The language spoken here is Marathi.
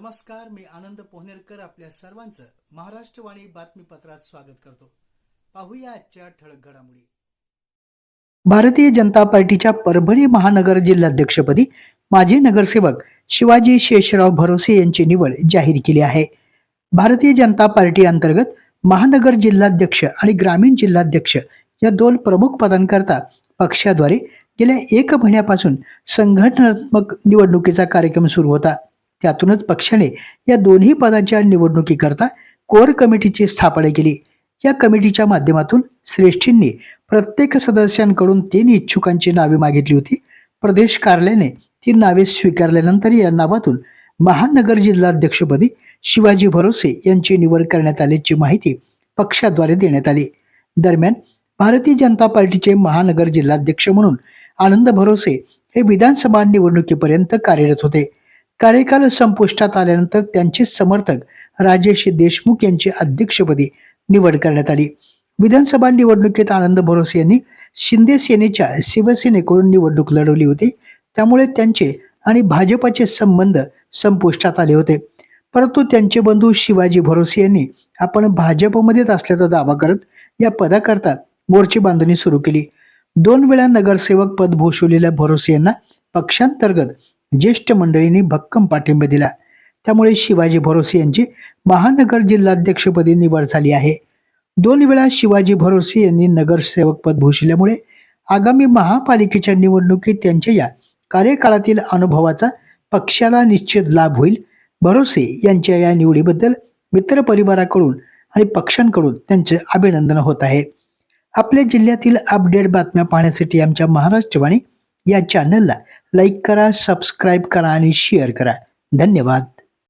नमस्कार मी आनंद पोहनेरकर आपल्या सर्वांचं महाराष्ट्रवाणी बातमीपत्रात स्वागत करतो. पाहूया आजच्या ठळक घडामोडी. भारतीय जनता पार्टीच्या परभणी महानगर जिल्हाध्यक्षपदी माजी नगरसेवक शिवाजी शेषराव भरोसे यांची निवड जाहीर केली आहे. भारतीय जनता पार्टी अंतर्गत महानगर जिल्हाध्यक्ष आणि ग्रामीण जिल्हाध्यक्ष या दोन प्रमुख पदांकरता पक्षाद्वारे गेल्या एक महिन्यापासून संघटनात्मक निवडणुकीचा कार्यक्रम सुरू होता. त्यातूनच पक्षाने या दोन्ही पदांच्या निवडणुकीकरता कोर कमिटीची स्थापना केली. या कमिटीच्या माध्यमातून श्रेष्ठींनी प्रत्येक सदस्यांकडून तीन इच्छुकांची नावे मागितली होती. प्रदेश कार्यालयाने ती नावे स्वीकारल्यानंतर या नावातून महानगर जिल्हाध्यक्षपदी शिवाजी भरोसे यांची निवड करण्यात आल्याची माहिती पक्षाद्वारे देण्यात आली. दरम्यान भारतीय जनता पार्टीचे महानगर जिल्हाध्यक्ष म्हणून आनंद भरोसे हे विधानसभा निवडणुकीपर्यंत कार्यरत होते. कार्यकाल संपुष्टात आल्यानंतर त्यांचे समर्थक राजेश देशमुख यांची अध्यक्षपदी निवड करण्यात आली. विधानसभा निवडणुकीत आनंद भरोसे यांनी शिंदे सेनेच्या शिवसेनेकडून निवडणूक लढवली होती. त्यामुळे त्यांचे आणि भाजपचे संबंध संपुष्टात आले होते. परंतु त्यांचे बंधू शिवाजी भरोसे यांनी आपण भाजपमध्येच असल्याचा दावा करत या पदाकरता मोर्चे बांधणी सुरू केली. दोन वेळा नगरसेवक पद भूषवलेल्या भरोसे यांना पक्षांतर्गत ज्येष्ठ मंडळींनी भक्कम पाठिंबा दिला. त्यामुळे शिवाजी भरोसे यांची महानगर जिल्हाध्यक्षपदी निवड झाली आहे. दोन वेळा शिवाजी भरोसे यांनी नगरसेवक पद भूषवल्यामुळे आगामी महापालिकेच्या निवडणुकीत त्यांच्या या कार्यकाळातील अनुभवाचा पक्षाला निश्चित लाभ होईल. भरोसे यांच्या या निवडीबद्दल मित्रपरिवाराकडून आणि पक्षांकडून त्यांचे अभिनंदन होत आहे. आपल्या जिल्ह्यातील अपडेट बातम्या पाहण्यासाठी आमच्या महाराष्ट्रवाणी या चॅनलला लाईक करा सबस्क्राईब करा आणि शेअर करा. धन्यवाद.